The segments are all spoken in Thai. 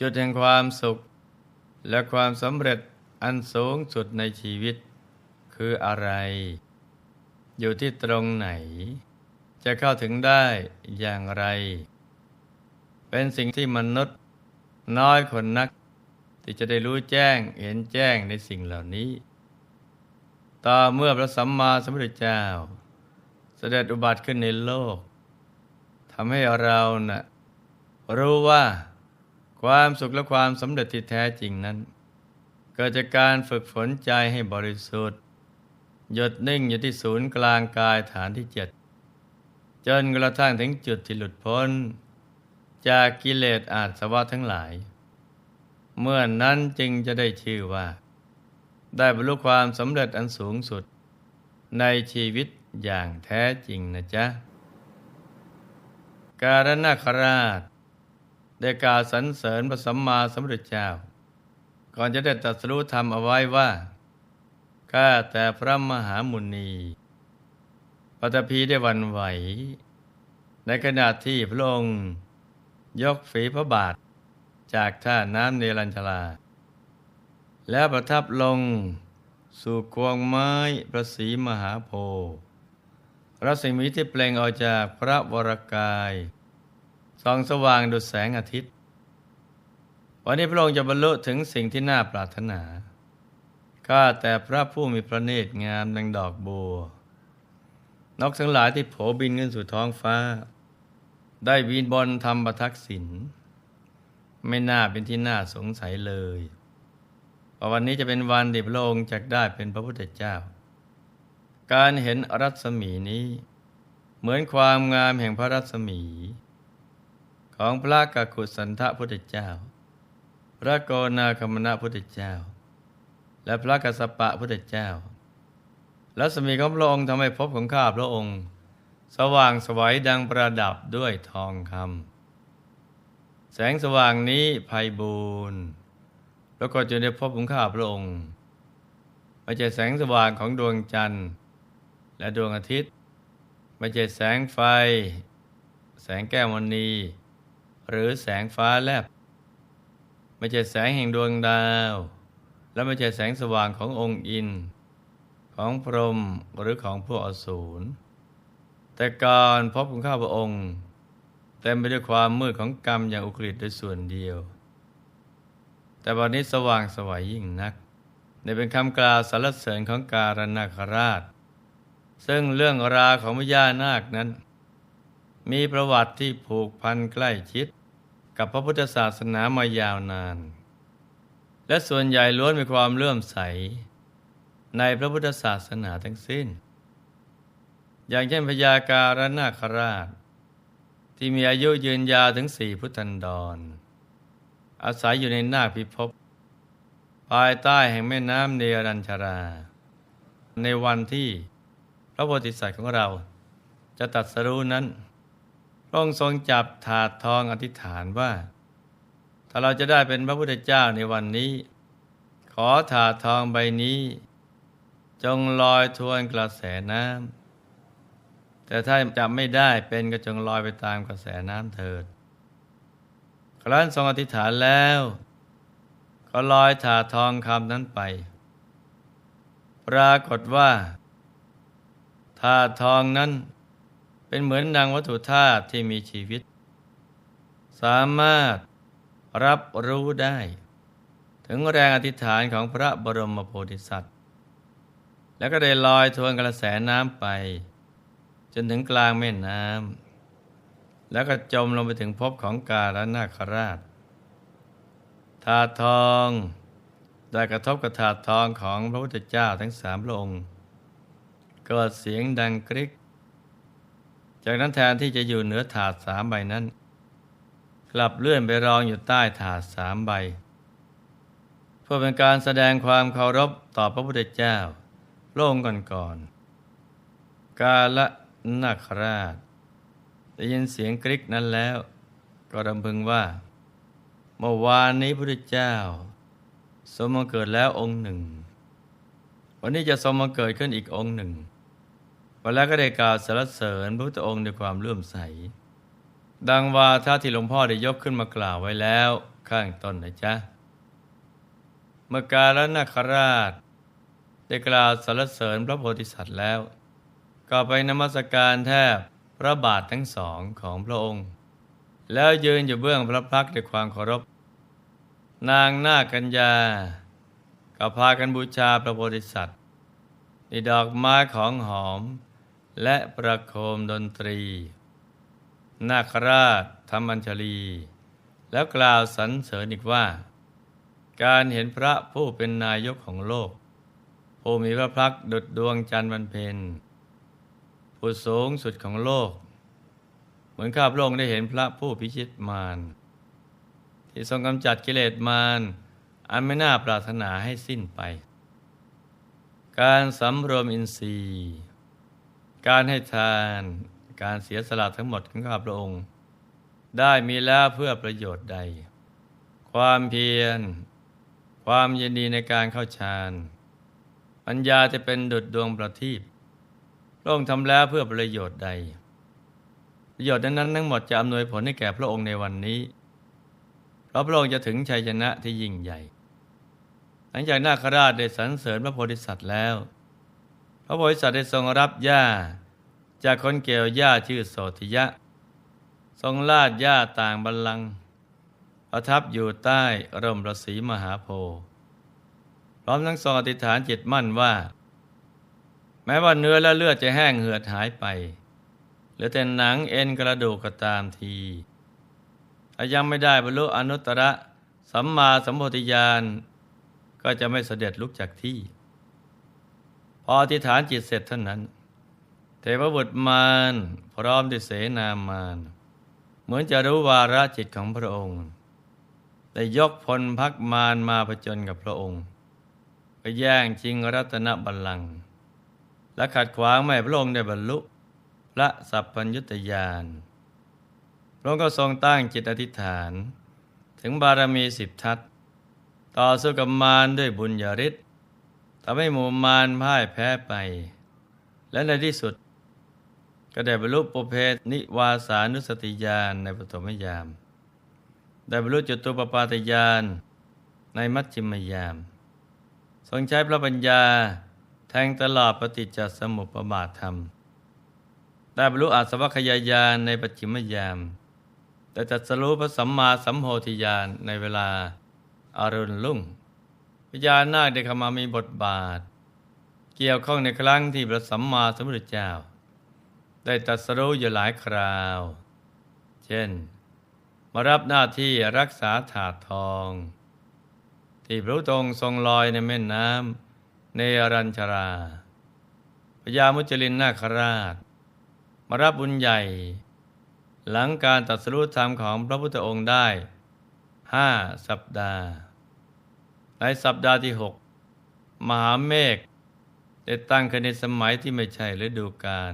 จุดแห่งความสุข และความสำเร็จอันสูงสุดในชีวิต คืออะไร อยู่ที่ตรงไหน จะเข้าถึงได้อย่างไร เป็นสิ่งที่มนุษย์น้อยคนนัก ที่จะได้รู้แจ้งเห็นแจ้งในสิ่งเหล่านี้ ต่อเมื่อพระสัมมาสัมพุทธเจ้า เสด็จอุบัติขึ้นในโลกทำให้เรานะ่ะรู้ว่า ความสุขและความสำเร็จที่แท้จริงนั้น เกิดจากการฝึกฝนใจให้บริสุทธิ์ หยดนิ่งอยู่ที่ศูนย์กลางกายฐานที่เจ็ดจนกระทั่งถึงจุดที่หลุดพ้น จากกิเลสอาสวะทั้งหลาย เมื่อนนั้นจึงจะได้ชื่อว่า ได้บรรลุความสำเร็จอันสูงสุด ในชีวิตอย่างแท้จริงนะจ๊ะ การนาคราช ได้กล่าวสรรเสริญพระสัมมาสัมพุทธเจ้า ก่อนจะได้ตรัสรู้ธรรมเอาไว้ว่าข้าแต่พระมหามุนีปฐพีได้วันไหว ในขณะที่พระองค์ ยกฝีพระบาท จากท่าน้ำเนรัญชลา แล้วประทับลงสู่ควงไม้ประสีมหาโพธิ์รัศมีที่เปล่งออกจากพระวรกาย ส่องสว่างดุจแสงอาทิตย์ วันนี้พระองค์จะบรรลุถึงสิ่งที่น่าปรารถนา ข้าแต่พระผู้มีพระเนตรงามดังดอกบัว นกทั้งหลายที่โผบินขึ้นสู่ท้องฟ้า ได้บินบนทำประทักษิณไม่น่าเป็นที่น่าสงสัยเลยว่าวันนี้จะเป็นวันที่พระองค์จะได้เป็นพระพุทธเจ้า การเห็นรัศมีนี้ เหมือนความงามแห่งพระรัศมี ของพระกกุสันทพุทธเจ้า พระโกนาคมณะพุทธเจ้า และพระกัสสปะพุทธเจ้ารัศมีของพระองค์ทำให้พบของข้าพระองค์ สว่างสวัยดังประดับด้วยทองคำแสงสว่างนี้ภัยบูรณ์แล้วก็จะได้พบของข้าพระองค์ไม่ใช่แสงสว่างของดวงจันทร์ และดวงอาทิตย์ไม่ใช่แสงไฟ แสงแก้วมณี หรือแสงฟ้าแลบ ไม่ใช่แสงแห่งดวงดาว และไม่ใช่แสงสว่างขององค์อิน ของพรหมหรือของพวกอสูร แต่ก่อนพบของข้าพระองค์ เต็มไปด้วยความมืดของกรรมอย่างอุกฤษโดยส่วนเดียว แต่วันนี้สว่างสวัยยิ่งนักในเป็นคำกล่าวสรรเสริญของการนาคราช ซึ่งเรื่องราวของพญานาคนั้น มีประวัติที่ผูกพันใกล้ชิด กับพระพุทธศาสนามายาวนาน และส่วนใหญ่ล้วนมีความเลื่อมใส ในพระพุทธศาสนาทั้งสิ้น อย่างเช่นพญาการนาคราช ที่มีอายุยืนยาวถึงสี่พุทธันดร อาศัยอยู่ในนาคพิภพภายใต้แห่งแม่น้ำเนรัญชารา ในวันที่พระโพธิสัตว์ของเราจะตัดสรู้นั้น ระองค์ทรงจับถาดทองอธิษฐานว่า ถ้าเราจะได้เป็นพระพุทธเจ้าในวันนี้ ขอถาดทองใบนี้ จงลอยทวนกระแสน้ำแต่ถ้าจะไม่ได้เป็นก็จงลอยไปตามกระแสน้ำเถิด ครั้นทรงอธิษฐานแล้ว ก็ลอยถาทองคำนั้นไป ปรากฏว่าถาทองนั้น เป็นเหมือนนางวัตถุธาตุที่มีชีวิต สามารถรับรู้ได้ ถึงแรงอธิษฐานของพระบรมโพธิสัตว์ แล้วก็ได้ลอยทวนกระแสน้ำไป จนถึงกลางแม่น้ำแล้วก็จมลงไปถึงภพของกาลนาคราชถาทองได้กระทบกับถาดทองของพระพุทธเจ้าทั้งสามพระองค์เกิดเสียงดังกริก จากนั้นแทนที่จะอยู่เหนือถาดสามใบนั้น กลับเลื่อนไปรองอยู่ใต้ถาดสามใบ เพื่อเป็นการแสดงความเคารพต่อพระพุทธเจ้าพระองค์ก่อนๆกาละนาคราช ได้ยินเสียงกริกนั้นแล้ว ก็รำพึงว่า เมื่อวานนี้พระพุทธเจ้า สมมาเกิดแล้วองค์หนึ่ง วันนี้จะสมมาเกิดขึ้นอีกองค์หนึ่ง วันแล้วก็ได้กล่าวสรรเสริญพระพุทธองค์ด้วยความเลื่อมใส ดังวาทะที่หลวงพ่อได้ยกขึ้นมากล่าวไว้แล้วข้างต้นนะจ๊ะ เมื่อการลนาคราช ได้กล่าวสรรเสริญพระโพธิสัตว์แล้ว ก็ไปนมัสการแทบพระบาททั้งสองของพระองค์ แล้วยืนอยู่เบื้องพระพักด้วยความเคารพ นางนาคกัญญาก็พากันบูชาพระโพธิสัตว์ในดอกไม้ของหอม และประโคมดนตรี นาคราชธรรมัญชลี แล้วกล่าวสรรเสริญอีกว่า การเห็นพระผู้เป็นนายกของโลก ผู้มีพระพักตร์ดุจดวงจันทร์วันเพ็ญผู้สูงสุดของโลก เหมือนข้าพระองค์ได้เห็นพระผู้พิชิตมาร ที่ทรงกำจัดกิเลสมาร อันไม่น่าปรารถนาให้สิ้นไป การสำรวมอินทรีย์ การให้ทานการเสียสละทั้งหมดของข้าพระองค์ ได้มีแล้วเพื่อประโยชน์ใด ความเพียร ความยินดีในการเข้าฌานปัญญาจะเป็นดุจดวงประทีปพระองค์ทำแล้วเพื่อประโยชน์ใด ประโยชน์นั้นทั้งหมดจะอำนวยผลให้แก่พระองค์ในวันนี้ เพราะพระองค์จะถึงชัยชนะที่ยิ่งใหญ่ หลังจากนาคราชได้สรรเสริญพระโพธิสัตว์แล้ว พระโพธิสัตว์ได้ทรงรับหญ้า จากคนเกี่ยวหญ้าชื่อโสธิยะ ทรงลาดหญ้าต่างบัลลังก์ประทับอยู่ใต้ร่มประสีมหาโพธิ์พร้อมทั้งทรงอธิษฐานจิตมั่นว่า แม้ว่าเนื้อและเลือดจะแห้งเหือดหายไปหลือแต่หนังเอ็นกระดูกก็ตามทีถ้ายังไม่ได้บรรลุอนุตตรสัมมาสัมโพธิญาณก็จะไม่เสด็จลุกจากที่ พออธิษฐานจิตเสร็จเท่านั้น เทพบุตรมารพร้อมด้วยเสนามาร เหมือนจะรู้วาระจิตของพระองค์ได้ยกพลพักมารมาผจญกับพระองค์ไปแย่งชิงรัตนบัลลังก์และขัดขวางไม่พระองค์ได้บรรลุพระสัพพัญญุตญาณพระองค์ก็ทรงตั้งจิตอธิษฐาน ถึงบารมีสิบทัศต่อสู้กับมารด้วยบุญญาฤทธิ์ ทำให้หมู่มารพ่ายแพ้ไป และในที่สุด ก็ได้บรรลุปุเพนิวาสานุสติญาณในปฐมยาม ได้บรรลุจตุปปาตญาณในมัชฌิมยาม ทรงใช้พระปัญญาแทงตลอดปฏิจจสมุปบาทธรรม ได้บรรลุอาสวัคยายานในปัจฉิมยาม แต่จัดสรู้พระสัมมาสัมโพธิญาณในเวลาอารุณลุ่ง ญานาคได้เข้ามามีบทบาท เกี่ยวข้องในครั้งที่พระสัมมาสัมพุทธเจ้า ได้ตรัสรู้อยู่หลายคราว เช่น มารับหน้าที่รักษาถาดทอง ที่พระตรงทรงลอยในแม่น้ำในอรัญชราพญามุจลินนาคราช มารับบุญใหญ่ หลังการตรัสรู้ธรรมของพระพุทธองค์ได้ห้าสัปดาห์ ในสัปดาห์ที่หกมหาเมฆได้ตั้งขึ้นในสมัยที่ไม่ใช่ฤดูกาล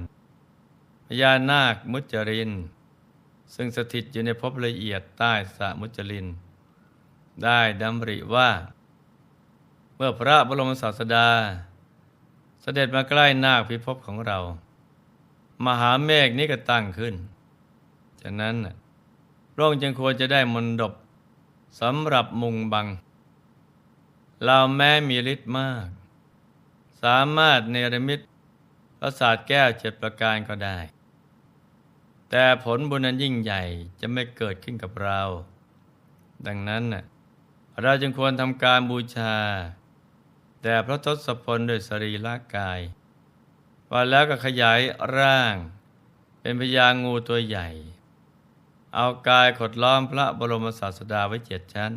พญานาคมุจริน ซึ่งสถิตอยู่ในภพละเอียดใต้สะมุจลิน ได้ดำริว่า เมื่อพระบรมศาสดา เสด็จมาใกล้นาคพิภพของเรา มหาเมฆนี้ก็ตั้งขึ้นฉะนั้นพระองค์จึงควรจะได้มนดบสำหรับมุงบัง เราแม้มีฤทธิ์มาก สามารถเนรมิตพระศาสตร์แก้วเจ็ดประการก็ได้ แต่ผลบุญนั้นยิ่งใหญ่จะไม่เกิดขึ้นกับเรา ดังนั้นเราจึงควรทำการบูชา แต่พระทศพลโดยสรีระกายว่าแล้วก็ขยายร่าง เป็นพญางูตัวใหญ่ เอากายขดล้อมพระบรมศาสดาไว้เจ็ดชั้น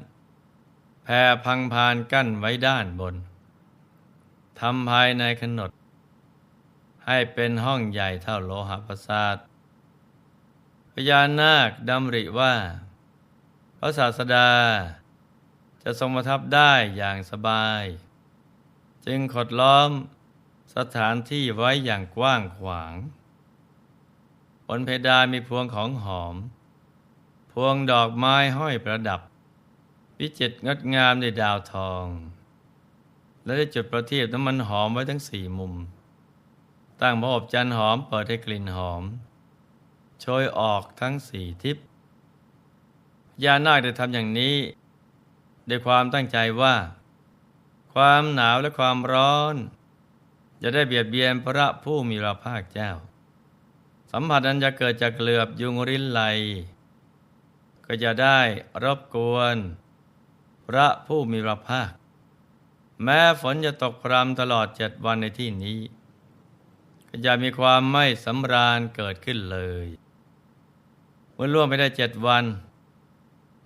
แผ่พังพานกั้นไว้ด้านบนทำภายในขนด ให้เป็นห้องใหญ่เท่าโลหะประสาทพญานาคดำริว่า พระศาสดา จะทรงประทับได้อย่างสบาย จึงขดล้อมสถานที่ไว้อย่างกว้างขวาง บนเพดานมีพวงของหอม พวงดอกไม้ห้อยประดับ วิจิตรงดงามในดาวทอง และได้จุดประทีปน้ำมันหอมไว้ทั้งสี่มุม ตั้งพระอบจันหอมเปิดให้กลิ่นหอมโชยออกทั้งสี่ทิศยานาคได้ทำอย่างนี้ด้วยความตั้งใจว่า ความหนาวและความร้อน จะได้เบียดเบียนพระผู้มีพระภาคเจ้า สัมผัสนั้นจะเกิดจากเหลือบยุงรินไหล ก็จะได้รบกวน พระผู้มีพระภาค แม้ฝนจะตกพรำตลอดเจ็ดวันในที่นี้ ก็จะมีความไม่สำราญเกิดขึ้นเลยเมื่อล่วงไปได้เจ็ดวัน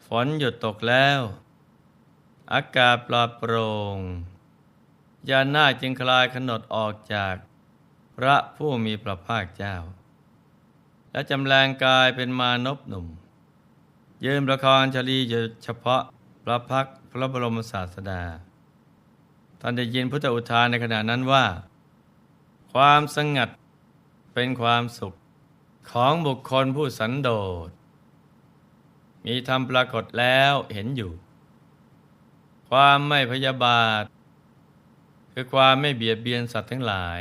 ฝนหยุดตกแล้ว อากาศปลอดโปร่งยานาจึงคลายขนดออกจากพระผู้มีพระภาคเจ้า และจำแรงกายเป็นมานพหนุ่ม ยืนประคองชลีอยู่เฉพาะ ระพักพระบรมศาสดา ท่านได้ยินพุทธอุทานในขณะนั้นว่า ความสงัดเป็นความสุขของบุคคลผู้สันโดษ มีธรรมปรากฏแล้วเห็นอยู่ ความไม่พยาบาท คือความไม่เบียดเบียนสัตว์ทั้งหลาย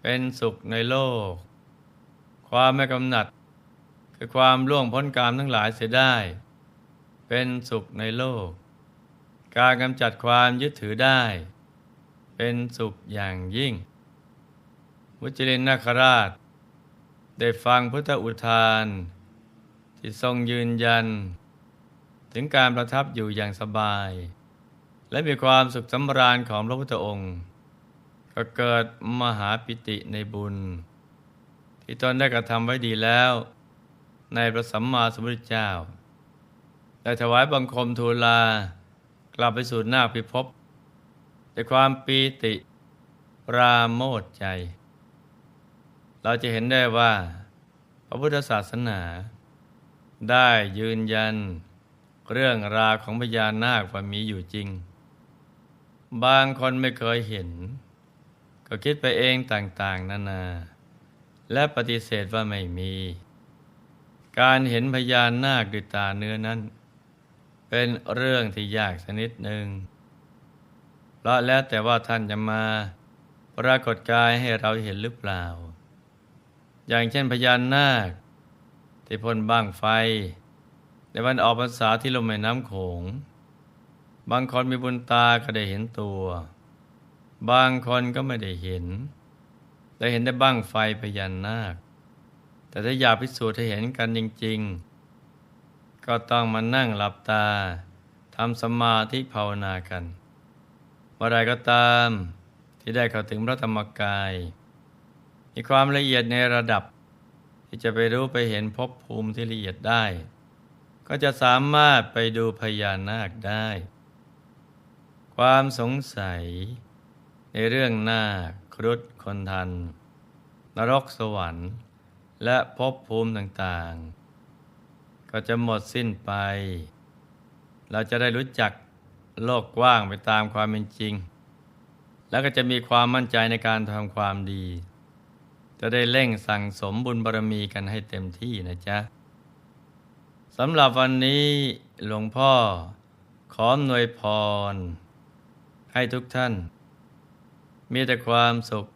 เป็นสุขในโลก ความไม่กำหนัด คือความล่วงพ้นกามทั้งหลายเสียได้ เป็นสุขในโลก การกำจัดความยึดถือได้ เป็นสุขอย่างยิ่ง มุจลินนาคราช ได้ฟังพุทธอุทาน ที่ทรงยืนยัน ถึงการประทับอยู่อย่างสบาย และมีความสุขสำราญของพระพุทธองค์ ก็เกิดมหาปิติในบุญ ที่ตนได้กระทำไว้ดีแล้ว ในพระสัมมาสัมพุทธเจ้า ได้ถวายบังคมทูลากลับไปสู่นาคพิภพด้วยความปีติปราโมทใจ เราจะเห็นได้ว่า พระพุทธศาสนา ได้ยืนยันเรื่องราวของพญานาคว่ามีอยู่จริง บางคนไม่เคยเห็น ก็คิดไปเองต่างๆ นานา และปฏิเสธว่าไม่มี การเห็นพญานาคด้วยตาเนื้อนั้น เป็นเรื่องที่ยากชนิดหนึ่งเพราะแล้วแต่ว่าท่านจะมาปรากฏกายให้เราเห็นหรือเปล่า อย่างเช่นพญานนาค ที่พ่นบ้างไฟ ในวันออกพรรษาที่ลมแม่น้ำโขง บางคนมีบุญตาก็ได้เห็นตัว บางคนก็ไม่ได้เห็นได้เห็นได้บ้างไฟพญานาค แต่ถ้าอยากพิสูจน์ให้เห็นกันจริง ๆ ก็ต้องมานั่งหลับตาทำสมาธิภาวนากันเมื่อไรก็ตามที่ได้เข้าถึงพระธรรมกาย มีความละเอียดในระดับ ที่จะไปรู้ไปเห็นภพภูมิที่ละเอียดได้ ก็จะสามารถไปดูพญานาคได้ ความสงสัย ในเรื่องนาคครุฑคนทัน นรกสวรรค์ และภพภูมิต่างๆ ก็จะหมดสิ้นไป เราจะได้รู้จักโลกกว้างไปตามความเป็นจริง แล้วก็จะมีความมั่นใจในการทำความดี จะได้เร่งสั่งสมบุญบารมีกันให้เต็มที่นะจ๊ะสำหรับวันนี้หลวงพ่อขอหน่วยพร ให้ทุกท่าน มีแต่ความสุข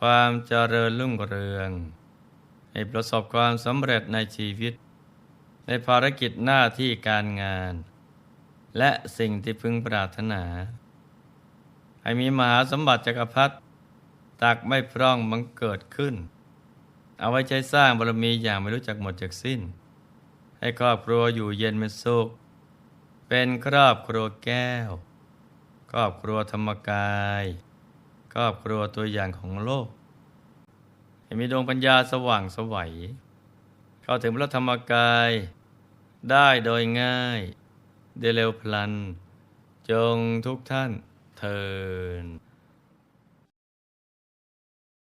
ความเจริญรุ่งเรือง ให้ประสบความสำเร็จในชีวิต ในภารกิจหน้าที่การงาน และสิ่งที่พึงปรารถนา ให้มีมหาสมบัติจักรพรรดิตักไม่พร่องบังเกิดขึ้น เอาไว้ใช้สร้างบารมีอย่างไม่รู้จักหมดจากสิ้น ให้ครอบครัวอยู่เย็นเป็นสุข เป็นครอบครัวแก้ว ครอบครัวธรรมกาย ครอบครัวตัวอย่างของโลก ให้มีดวงปัญญาสว่างสวัย เข้าถึงพระธรรมกายได้โดยง่าย ได้เร็วพลัน จงทุกท่านเทิน